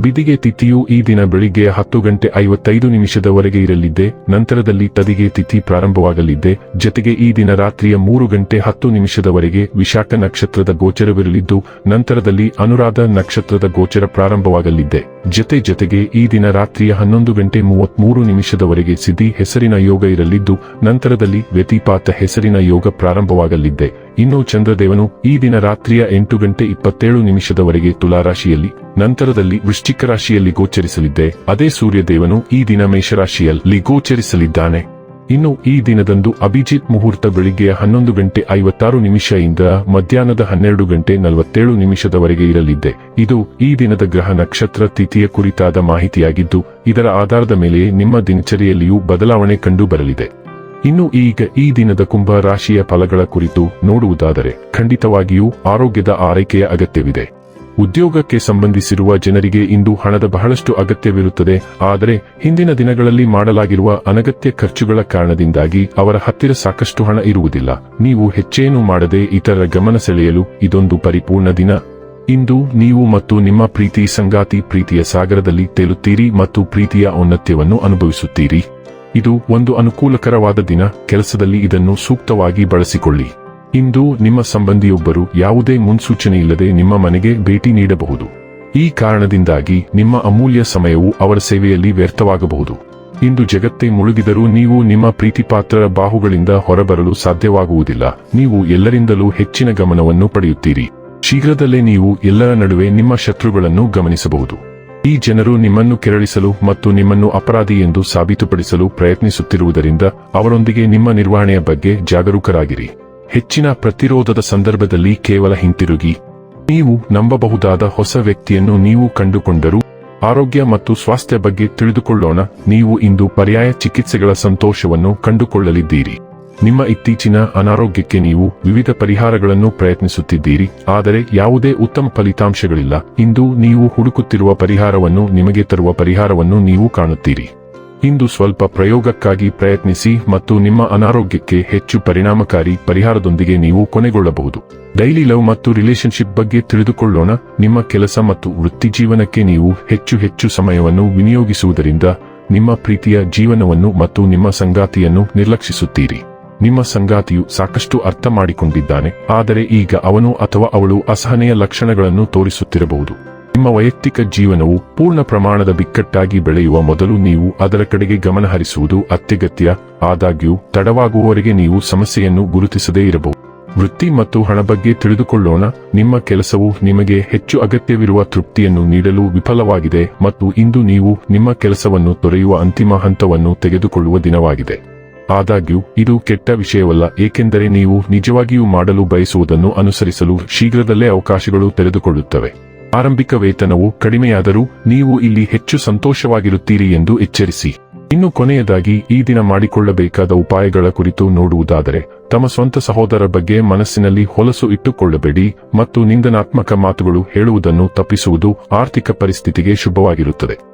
ಬಿದಿಗೆ ತಿಥಿಯು ಈ ದಿನ ಬೆಳಿಗ್ಗೆ ಹತ್ತು ಗಂಟೆ ಐವತ್ತೈದು ನಿಮಿಷದವರೆಗೆ ಇರಲಿದ್ದೆ, ನಂತರದಲ್ಲಿ ತದಿಗೆ ತಿಥಿ ಪ್ರಾರಂಭವಾಗಲಿದ್ದೆ, ಜತೆಗೆ ಈ ದಿನ ರಾತ್ರಿಯ ಮೂರು ಗಂಟೆ ಹತ್ತು ನಿಮಿಷದವರೆಗೆ ವಿಶಾಖ ನಕ್ಷತ್ರದ ಗೋಚರವಿರಲಿದ್ದು, ನಂತರದಲ್ಲಿ ಅನುರಾಧ ನಕ್ಷತ್ರದ ಗೋಚರ ಪ್ರಾರಂಭವಾಗಲಿದ್ದೆ. ಜತೆ ಜತೆಗೆ ಈ ದಿನ ರಾತ್ರಿಯ ಹನ್ನೊಂದು ಗಂಟೆ ಮೂವತ್ಮೂರು ನಿಮಿಷದವರೆಗೆ ಸಿದ್ಧಿ ಹೆಸರಿನ ಯೋಗ ಇರಲಿದ್ದು, ನಂತರದಲ್ಲಿ ವ್ಯತಿಪಾತ ಹೆಸರಿನ ಯೋಗ ಪ್ರಾರಂಭವಾಗಲಿದ್ದೆ. ಇನ್ನು ಚಂದ್ರದೇವನು ಈ ದಿನ ರಾತ್ರಿಯ ಎಂಟು ಗಂಟೆ ಇಪ್ಪತ್ತೇಳು ನಿಮಿಷದವರೆಗೆ ತುಲಾರಾಶಿಯಲ್ಲಿ, ನಂತರದಲ್ಲಿ ವೃಶ್ಚಿಕ ರಾಶಿಯಲ್ಲಿ ಗೋಚರಿಸಲಿದ್ದೆ. ಅದೇ ಸೂರ್ಯದೇವನು ಈ ದಿನ ಮೇಷರಾಶಿಯಲ್ಲಿ ಗೋಚರಿಸಲಿದ್ದಾನೆ. ಇನ್ನು ಈ ದಿನದಂದು ಅಭಿಜಿತ್ ಮುಹೂರ್ತ ಬೆಳಿಗ್ಗೆಯ ಹನ್ನೊಂದು ಗಂಟೆ ಐವತ್ತಾರು ನಿಮಿಷದಿಂದ ಮಧ್ಯಾಹ್ನದ ಹನ್ನೆರಡು ಗಂಟೆ ನಲವತ್ತೇಳು ನಿಮಿಷದವರೆಗೆ ಇರಲಿದ್ದೆ. ಇದು ಈ ದಿನದ ಗ್ರಹ ನಕ್ಷತ್ರ ತಿಥಿಯ ಕುರಿತಾದ ಮಾಹಿತಿಯಾಗಿದ್ದು, ಇದರ ಆಧಾರದ ಮೇಲೆ ನಿಮ್ಮ ದಿನಚರಿಯಲ್ಲಿಯೂ ಬದಲಾವಣೆ ಕಂಡು ಬರಲಿದೆ ಇನ್ನು ಈಗ ಈ ದಿನದ ಕುಂಭ ರಾಶಿಯ ಫಲಗಳ ಕುರಿತು ನೋಡುವುದಾದರೆ ಖಂಡಿತವಾಗಿಯೂ ಆರೋಗ್ಯದ ಆರೈಕೆಯ ಅಗತ್ಯವಿದೆ. ಉದ್ಯೋಗಕ್ಕೆ ಸಂಬಂಧಿಸಿರುವ ಜನರಿಗೆ ಇಂದು ಹಣದ ಬಹಳಷ್ಟು ಅಗತ್ಯವಿರುತ್ತದೆ, ಆದರೆ ಹಿಂದಿನ ದಿನಗಳಲ್ಲಿ ಮಾಡಲಾಗಿರುವ ಅನಗತ್ಯ ಖರ್ಚುಗಳ ಕಾರಣದಿಂದಾಗಿ ಅವರ ಹತ್ತಿರ ಸಾಕಷ್ಟು ಹಣ ಇರುವುದಿಲ್ಲ. ನೀವು ಹೆಚ್ಚೇನು ಮಾಡದೆ ಇತರರ ಗಮನ ಸೆಳೆಯಲು ಇದೊಂದು ಪರಿಪೂರ್ಣ ದಿನ. ಇಂದು ನೀವು ಮತ್ತು ನಿಮ್ಮ ಪ್ರೀತಿ ಸಂಗಾತಿ ಪ್ರೀತಿಯ ಸಾಗರದಲ್ಲಿ ತೇಲುತ್ತೀರಿ ಮತ್ತು ಪ್ರೀತಿಯ ಔನ್ನತ್ಯವನ್ನು ಅನುಭವಿಸುತ್ತೀರಿ. ಇದು ಒಂದು ಅನುಕೂಲಕರವಾದ ದಿನ, ಕೆಲಸದಲ್ಲಿ ಇದನ್ನು ಸೂಕ್ತವಾಗಿ ಬಳಸಿಕೊಳ್ಳಿ. ಇಂದು ನಿಮ್ಮ ಸಂಬಂಧಿಯೊಬ್ಬರು ಯಾವುದೇ ಮುನ್ಸೂಚನೆಯಿಲ್ಲದೆ ನಿಮ್ಮ ಮನೆಗೆ ಭೇಟಿ ನೀಡಬಹುದು. ಈ ಕಾರಣದಿಂದಾಗಿ ನಿಮ್ಮ ಅಮೂಲ್ಯ ಸಮಯವು ಅವರ ಸೇವೆಯಲ್ಲಿ ವ್ಯರ್ಥವಾಗಬಹುದು. ಇಂದು ಜಗತ್ತೇ ಮುಳುಗಿದರೂ ನೀವು ನಿಮ್ಮ ಪ್ರೀತಿಪಾತ್ರರ ಬಾಹುಗಳಿಂದ ಹೊರಬರಲು ಸಾಧ್ಯವಾಗುವುದಿಲ್ಲ. ನೀವು ಎಲ್ಲರಿಂದಲೂ ಹೆಚ್ಚಿನ ಗಮನವನ್ನು ಪಡೆಯುತ್ತೀರಿ. ಶೀಘ್ರದಲ್ಲೇ ನೀವು ಎಲ್ಲರ ನಡುವೆ ನಿಮ್ಮ ಶತ್ರುಗಳನ್ನು ಗಮನಿಸಬಹುದು. ಈ ಜನರು ನಿಮ್ಮನ್ನು ಕೆರಳಿಸಲು ಮತ್ತು ನಿಮ್ಮನ್ನು ಅಪರಾಧಿ ಎಂದು ಸಾಬೀತುಪಡಿಸಲು ಪ್ರಯತ್ನಿಸುತ್ತಿರುವುದರಿಂದ ಅವರೊಂದಿಗೆ ನಿಮ್ಮ ನಿರ್ವಹಣೆಯ ಬಗ್ಗೆ ಜಾಗರೂಕರಾಗಿರಿ. ಹೆಚ್ಚಿನ ಪ್ರತಿರೋಧದ ಸಂದರ್ಭದಲ್ಲಿ ಕೇವಲ ಹಿಂತಿರುಗಿ. ನೀವು ನಂಬಬಹುದಾದ ಹೊಸ ವ್ಯಕ್ತಿಯನ್ನು ನೀವು ಕಂಡುಕೊಂಡರೂ ಆರೋಗ್ಯ ಮತ್ತು ಸ್ವಾಸ್ಥ್ಯ ಬಗ್ಗೆ ತಿಳಿದುಕೊಳ್ಳೋಣ. ನೀವು ಇಂದು ಪರ್ಯಾಯ ಚಿಕಿತ್ಸೆಗಳ ಸಂತೋಷವನ್ನು ಕಂಡುಕೊಳ್ಳಲಿದ್ದೀರಿ. ನಿಮ್ಮ ಇತ್ತೀಚಿನ ಅನಾರೋಗ್ಯಕ್ಕೆ ನೀವು ವಿವಿಧ ಪರಿಹಾರಗಳನ್ನು ಪ್ರಯತ್ನಿಸುತ್ತಿದ್ದೀರಿ, ಆದರೆ ಯಾವುದೇ ಉತ್ತಮ ಫಲಿತಾಂಶಗಳಿಲ್ಲ. ಇಂದು ನೀವು ಹುಡುಕುತ್ತಿರುವ ಪರಿಹಾರವನ್ನು ನಿಮಗೆ ತರುವ ಪರಿಹಾರವನ್ನು ನೀವು ಕಾಣುತ್ತೀರಿ. ಇಂದು ಸ್ವಲ್ಪ ಪ್ರಯೋಗಕ್ಕಾಗಿ ಪ್ರಯತ್ನಿಸಿ ಮತ್ತು ನಿಮ್ಮ ಅನಾರೋಗ್ಯಕ್ಕೆ ಹೆಚ್ಚು ಪರಿಣಾಮಕಾರಿ ಪರಿಹಾರದೊಂದಿಗೆ ನೀವು ಕೊನೆಗೊಳ್ಳಬಹುದು. ಡೈಲಿ ಲವ್ ಮತ್ತು ರಿಲೇಶನ್ಶಿಪ್ ಬಗ್ಗೆ ತಿಳಿದುಕೊಳ್ಳೋಣ. ನಿಮ್ಮ ಕೆಲಸ ಮತ್ತು ವೃತ್ತಿ ಜೀವನಕ್ಕೆ ನೀವು ಹೆಚ್ಚು ಹೆಚ್ಚು ಸಮಯವನ್ನು ವಿನಿಯೋಗಿಸುವುದರಿಂದ ನಿಮ್ಮ ಪ್ರೀತಿಯ ಜೀವನವನ್ನು ಮತ್ತು ನಿಮ್ಮ ಸಂಗಾತಿಯನ್ನು ನಿರ್ಲಕ್ಷಿಸುತ್ತೀರಿ. ನಿಮ್ಮ ಸಂಗಾತಿಯು ಸಾಕಷ್ಟು ಅರ್ಥ ಮಾಡಿಕೊಂಡಿದ್ದಾನೆ, ಆದರೆ ಈಗ ಅವನು ಅಥವಾ ಅವಳು ಅಸಹನೆಯ ಲಕ್ಷಣಗಳನ್ನು ತೋರಿಸುತ್ತಿರಬಹುದು. ನಿಮ್ಮ ವೈಯಕ್ತಿಕ ಜೀವನವು ಪೂರ್ಣ ಪ್ರಮಾಣದ ಬಿಕ್ಕಟ್ಟಾಗಿ ಬೆಳೆಯುವ ಮೊದಲು ನೀವು ಅದರ ಕಡೆಗೆ ಗಮನ ಹರಿಸುವುದು ಅತ್ಯಗತ್ಯ, ಆದಾಗ್ಯೂ ತಡವಾಗುವವರೆಗೆ ನೀವು ಸಮಸ್ಯೆಯನ್ನು ಗುರುತಿಸದೇ ಇರಬಹುದು. ವೃತ್ತಿ ಮತ್ತು ಹಣ ಬಗ್ಗೆ ತಿಳಿದುಕೊಳ್ಳೋಣ, ನಿಮ್ಮ ಕೆಲಸವು ನಿಮಗೆ ಹೆಚ್ಚು ಅಗತ್ಯವಿರುವ ತೃಪ್ತಿಯನ್ನು ನೀಡಲು ವಿಫಲವಾಗಿದೆ ಮತ್ತು ಇಂದು ನೀವು ನಿಮ್ಮ ಕೆಲಸವನ್ನು ತೊರೆಯುವ ಅಂತಿಮ ಹಂತವನ್ನು ತೆಗೆದುಕೊಳ್ಳುವ ದಿನವಾಗಿದೆ. ಆದಾಗ್ಯೂ, ಇದು ಕೆಟ್ಟ ವಿಷಯವಲ್ಲ, ಏಕೆಂದರೆ ನೀವು ನಿಜವಾಗಿಯೂ ಮಾಡಲು ಬಯಸುವುದನ್ನು ಅನುಸರಿಸಲು ಶೀಘ್ರದಲ್ಲೇ ಅವಕಾಶಗಳು ತೆರೆದುಕೊಳ್ಳುತ್ತವೆ. ಆರಂಭಿಕ ವೇತನವು ಕಡಿಮೆಯಾದರೂ, ನೀವು ಇಲ್ಲಿ ಹೆಚ್ಚು ಸಂತೋಷವಾಗಿರುತ್ತೀರಿ ಎಂದು ಎಚ್ಚರಿಸಿ. ಇನ್ನು ಕೊನೆಯದಾಗಿ, ಈ ದಿನ ಮಾಡಿಕೊಳ್ಳಬೇಕಾದ ಉಪಾಯಗಳ ಕುರಿತು ನೋಡುವುದಾದರೆ, ತಮ್ಮ ಸ್ವಂತ ಸಹೋದರ ಬಗ್ಗೆ ಮನಸ್ಸಿನಲ್ಲಿ ಹೊಲಸು ಇಟ್ಟುಕೊಳ್ಳಬೇಡಿ ಮತ್ತು ನಿಂದನಾತ್ಮಕ ಮಾತುಗಳು ಹೇಳುವುದನ್ನು ತಪ್ಪಿಸುವುದು ಆರ್ಥಿಕ ಪರಿಸ್ಥಿತಿಗೆ ಶುಭವಾಗಿರುತ್ತದೆ.